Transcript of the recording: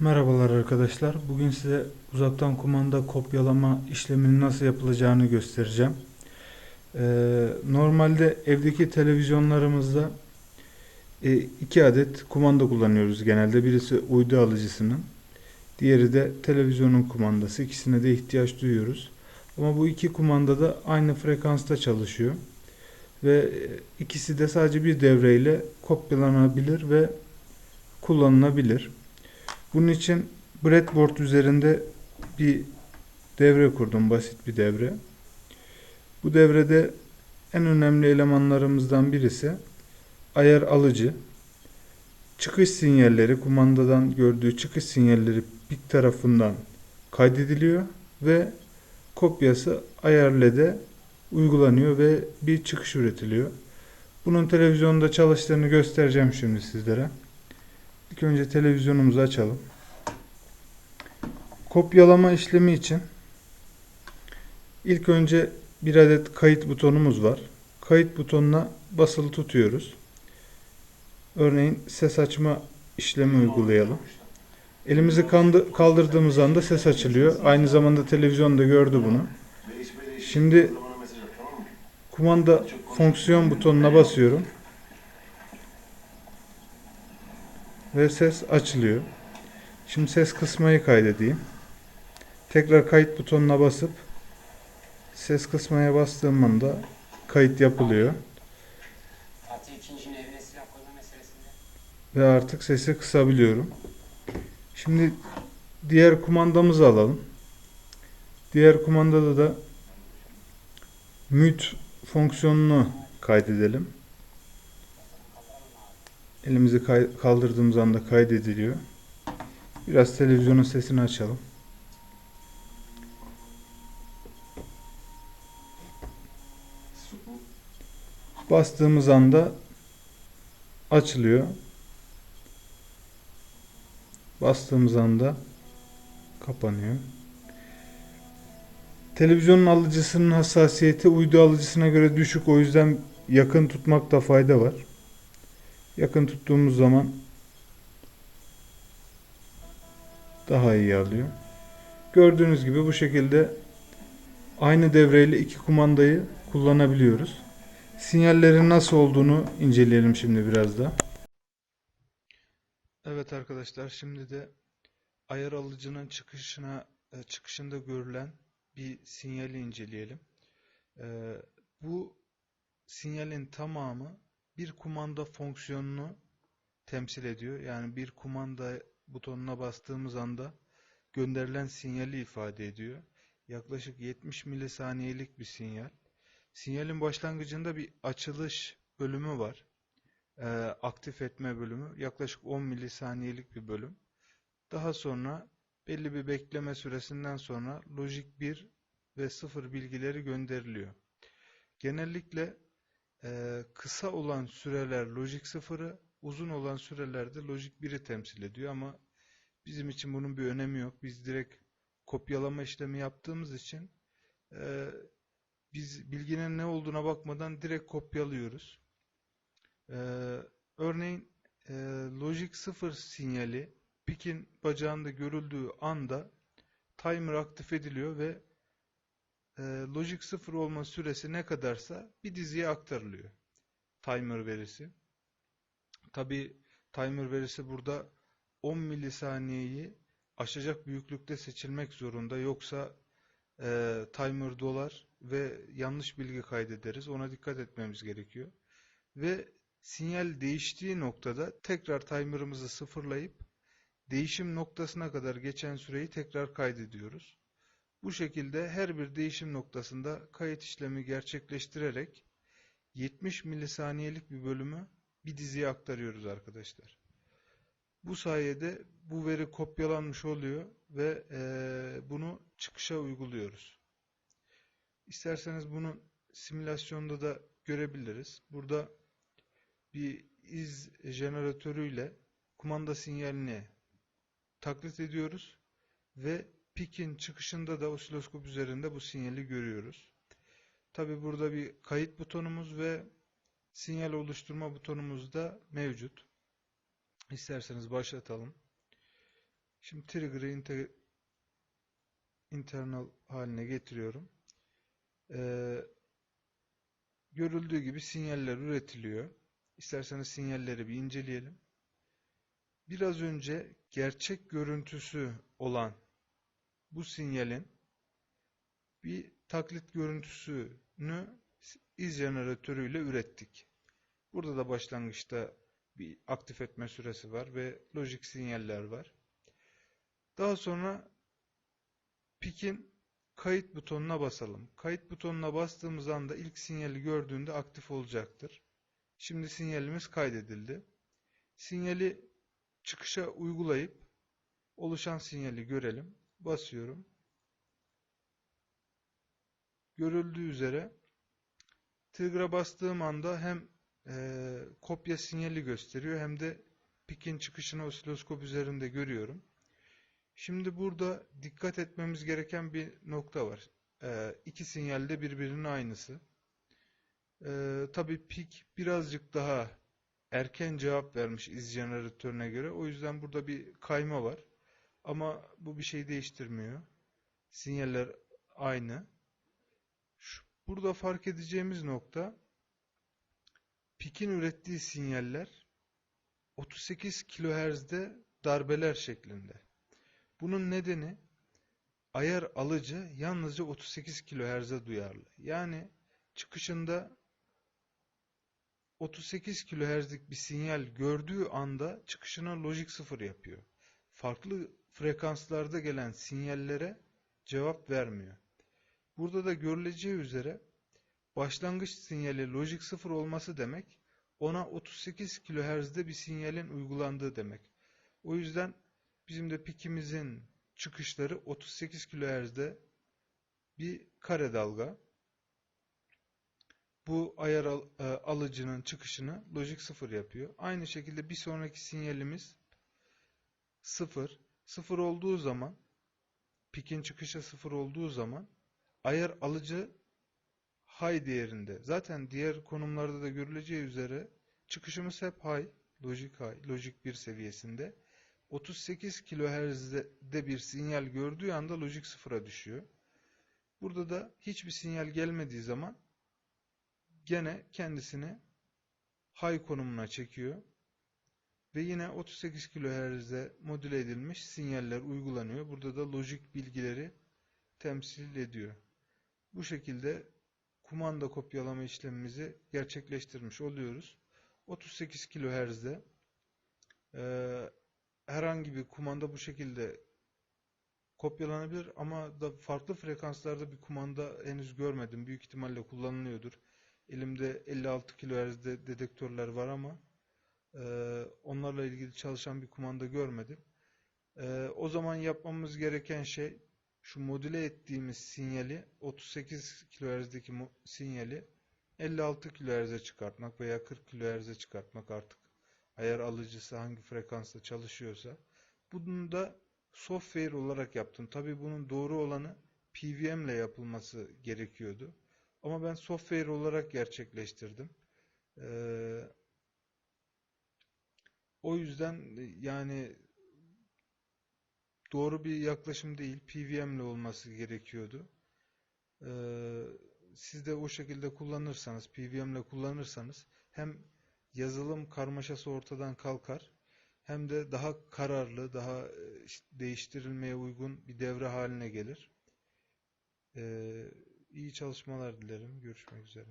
Merhabalar arkadaşlar. Bugün size uzaktan kumanda kopyalama işleminin nasıl yapılacağını göstereceğim. Ee, normalde evdeki televizyonlarımızda e, iki adet kumanda kullanıyoruz genelde. Birisi uydu alıcısının, diğeri de televizyonun kumandası. İkisine de ihtiyaç duyuyoruz. Ama bu iki kumanda da aynı frekansta çalışıyor. Ve e, ikisi de sadece bir devreyle kopyalanabilir ve kullanılabilir. Bunun için breadboard üzerinde bir devre kurdum, basit bir devre. Bu devrede en önemli elemanlarımızdan birisi ayar alıcı. Çıkış sinyalleri, kumandadan gördüğü çıkış sinyalleri pik tarafından kaydediliyor ve kopyası ayar LED'e uygulanıyor ve bir çıkış üretiliyor. Bunun televizyonda çalıştığını göstereceğim şimdi sizlere. İlk önce televizyonumuzu açalım. Kopyalama işlemi için ilk önce bir adet kayıt butonumuz var. Kayıt butonuna basılı tutuyoruz. Örneğin ses açma işlemi uygulayalım. Elimizi kaldırdığımız anda ses açılıyor. Aynı zamanda televizyon da gördü bunu. Şimdi kumanda fonksiyon butonuna basıyorum. Ve ses açılıyor. Şimdi ses kısmayı kaydedeyim. Tekrar kayıt butonuna basıp ses kısmaya bastığım anda kayıt yapılıyor. Ve artık sesi kısabiliyorum. Şimdi diğer kumandamızı alalım. Diğer kumandada da mute fonksiyonunu kaydedelim. Elimizi kaldırdığımız anda kaydediliyor. Biraz televizyonun sesini açalım. Bastığımız anda açılıyor. Bastığımız anda kapanıyor. Televizyonun alıcısının hassasiyeti uydu alıcısına göre düşük. O yüzden yakın tutmakta fayda var. Yakın tuttuğumuz zaman daha iyi alıyor. Gördüğünüz gibi bu şekilde aynı devreyle iki kumandayı kullanabiliyoruz. Sinyallerin nasıl olduğunu inceleyelim şimdi biraz da. Evet arkadaşlar şimdi de ayar alıcının çıkışına e, çıkışında görülen bir sinyali inceleyelim. E, Bu sinyalin tamamı bir kumanda fonksiyonunu temsil ediyor. Yani bir kumanda butonuna bastığımız anda gönderilen sinyali ifade ediyor. Yaklaşık 70 milisaniyelik bir sinyal. Sinyalin başlangıcında bir açılış bölümü var. Ee, aktif etme bölümü. Yaklaşık 10 milisaniyelik bir bölüm. Daha sonra belli bir bekleme süresinden sonra lojik 1 ve 0 bilgileri gönderiliyor. Genellikle e, kısa olan süreler lojik 0'ı, uzun olan sürelerde lojik 1'i temsil ediyor ama bizim için bunun bir önemi yok. Biz direkt kopyalama işlemi yaptığımız için e, biz bilginin ne olduğuna bakmadan direkt kopyalıyoruz. Ee, örneğin e, Logic 0 sinyali pikin bacağında görüldüğü anda timer aktif ediliyor ve e, Logic 0 olma süresi ne kadarsa bir diziye aktarılıyor. Timer verisi. Tabi timer verisi burada 10 milisaniyeyi aşacak büyüklükte seçilmek zorunda. Yoksa e, timer dolar ve yanlış bilgi kaydederiz. Ona dikkat etmemiz gerekiyor. Ve sinyal değiştiği noktada tekrar timer'ımızı sıfırlayıp değişim noktasına kadar geçen süreyi tekrar kaydediyoruz. Bu şekilde her bir değişim noktasında kayıt işlemi gerçekleştirerek 70 milisaniyelik bir bölümü bir diziye aktarıyoruz arkadaşlar. Bu sayede bu veri kopyalanmış oluyor ve eee, bunu çıkışa uyguluyoruz. İsterseniz bunu simülasyonda da görebiliriz. Burada bir iz jeneratörüyle kumanda sinyalini taklit ediyoruz ve pikin çıkışında da osiloskop üzerinde bu sinyali görüyoruz. Tabi burada bir kayıt butonumuz ve sinyal oluşturma butonumuz da mevcut. İsterseniz başlatalım. Şimdi trigger'ı inte- internal haline getiriyorum. Ee, görüldüğü gibi sinyaller üretiliyor. İsterseniz sinyalleri bir inceleyelim. Biraz önce gerçek görüntüsü olan bu sinyalin bir taklit görüntüsünü iz jeneratörüyle ürettik. Burada da başlangıçta bir aktif etme süresi var ve lojik sinyaller var. Daha sonra Pic'in kayıt butonuna basalım. Kayıt butonuna bastığımız anda ilk sinyali gördüğünde aktif olacaktır. Şimdi sinyalimiz kaydedildi. Sinyali çıkışa uygulayıp oluşan sinyali görelim. Basıyorum. Görüldüğü üzere trigger'a bastığım anda hem e, kopya sinyali gösteriyor hem de pikin çıkışını osiloskop üzerinde görüyorum. Şimdi burada dikkat etmemiz gereken bir nokta var. E, iki sinyal de birbirinin aynısı. E, tabii pik birazcık daha erken cevap vermiş iz jeneratörüne göre. O yüzden burada bir kayma var. Ama bu bir şey değiştirmiyor. Sinyaller aynı. Şu- Burada fark edeceğimiz nokta Pik'in ürettiği sinyaller 38 kHz'de darbeler şeklinde. Bunun nedeni ayar alıcı yalnızca 38 kHz'e duyarlı. Yani çıkışında 38 kHz'lik bir sinyal gördüğü anda çıkışına lojik sıfır yapıyor. Farklı frekanslarda gelen sinyallere cevap vermiyor. Burada da görüleceği üzere başlangıç sinyali lojik sıfır olması demek ona 38 kHz'de bir sinyalin uygulandığı demek. O yüzden bizim de pikimizin çıkışları 38 kHz'de bir kare dalga. Bu ayar al- e, alıcının çıkışını lojik sıfır yapıyor. Aynı şekilde bir sonraki sinyalimiz sıfır. Sıfır olduğu zaman pikin çıkışı sıfır olduğu zaman ayar alıcı high değerinde. Zaten diğer konumlarda da görüleceği üzere çıkışımız hep high, lojik high, lojik 1 seviyesinde. 38 kHz'de bir sinyal gördüğü anda lojik sıfıra düşüyor. Burada da hiçbir sinyal gelmediği zaman gene kendisini high konumuna çekiyor. Ve yine 38 kHz'de modüle edilmiş sinyaller uygulanıyor. Burada da lojik bilgileri temsil ediyor. Bu şekilde kumanda kopyalama işlemimizi gerçekleştirmiş oluyoruz. 38 kHz'de eee, herhangi bir kumanda bu şekilde kopyalanabilir ama da farklı frekanslarda bir kumanda henüz görmedim. Büyük ihtimalle kullanılıyordur. Elimde 56 kHz'de dedektörler var ama eee, onlarla ilgili çalışan bir kumanda görmedim. Eee, o zaman yapmamız gereken şey şu modüle ettiğimiz sinyali 38 kHz'deki sinyali 56 kHz'e çıkartmak veya 40 kHz'e çıkartmak artık ayar alıcısı hangi frekansta çalışıyorsa bunu da software olarak yaptım. Tabii bunun doğru olanı PWM ile yapılması gerekiyordu. Ama ben software olarak gerçekleştirdim. Ee, o yüzden e, yani doğru bir yaklaşım değil. PWM ile olması gerekiyordu. Ee, siz de o şekilde kullanırsanız, PWM ile kullanırsanız hem yazılım karmaşası ortadan kalkar hem de daha kararlı, daha e, değiştirilmeye uygun bir devre haline gelir. Ee, iyi çalışmalar dilerim. Görüşmek üzere.